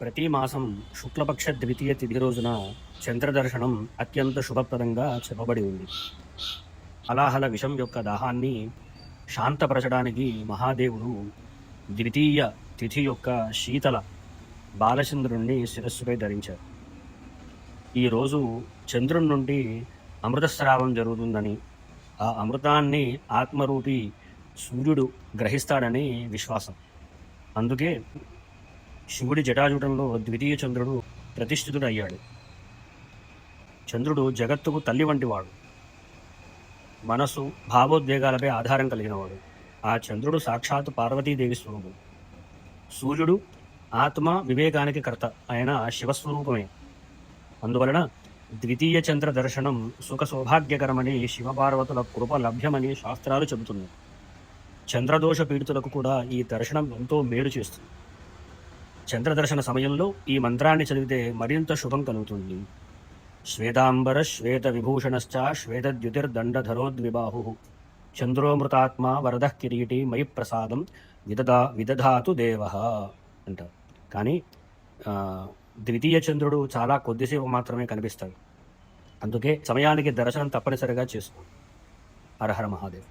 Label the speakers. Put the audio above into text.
Speaker 1: ప్రతి మాసం శుక్లపక్ష ద్వితీయ తిథి రోజున చంద్రదర్శనం అత్యంత శుభప్రదంగా చెప్పబడి ఉంది. అలాహల విషం యొక్క దాహాన్ని శాంతపరచడానికి మహాదేవుడు ద్వితీయ తిథి యొక్క శీతల బాలచంద్రుణ్ణి శిరస్సుపై ధరించారు. ఈరోజు చంద్రుని నుండి అమృతస్రావం జరుగుతుందని ఆ అమృతాన్ని ఆత్మరూపి సూర్యుడు గ్రహిస్తాడని విశ్వాసం. అందుకే శివుడి జటాజుటంలో ద్వితీయ చంద్రుడు ప్రతిష్ఠితుడు అయ్యాడు చంద్రుడు జగత్తుకు తల్లి వంటివాడు. మనసు భావోద్వేగాలపై ఆధారం కలిగినవాడు. ఆ చంద్రుడు సాక్షాత్ పార్వతీదేవి స్వరూపం. సూర్యుడు ఆత్మ వివేకానికి కర్త ఆయన శివస్వరూపమే. అందువలన ద్వితీయ చంద్ర దర్శనం సుఖ సౌభాగ్యకరమని శివపార్వతుల కృప లభ్యమని శాస్త్రాలు చెబుతున్నాయి. చంద్రదోష పీడితులకు కూడా ఈ దర్శనం ఎంతో మేలు చేస్తుంది. చంద్రదర్శన సమయంలో ఈ మంత్రాన్ని చదివితే మరింత శుభం కలుగుతుంది. శ్వేతాంబర శ్వేత విభూషణశ్చ శ్వేతద్యుతిర్దండధరోద్విబాహు చంద్రోమృతాత్మ వరద కిరీటి మయి ప్రసాదం విదదా విదధాతు దేవ అంటారు. కానీ ద్వితీయ చంద్రుడు చాలా కొద్దిసేపు మాత్రమే కనిపిస్తాడు. అందుకే సమయానికి దర్శనం తప్పనిసరిగా చేసుకో హరహర మహాదేవ్.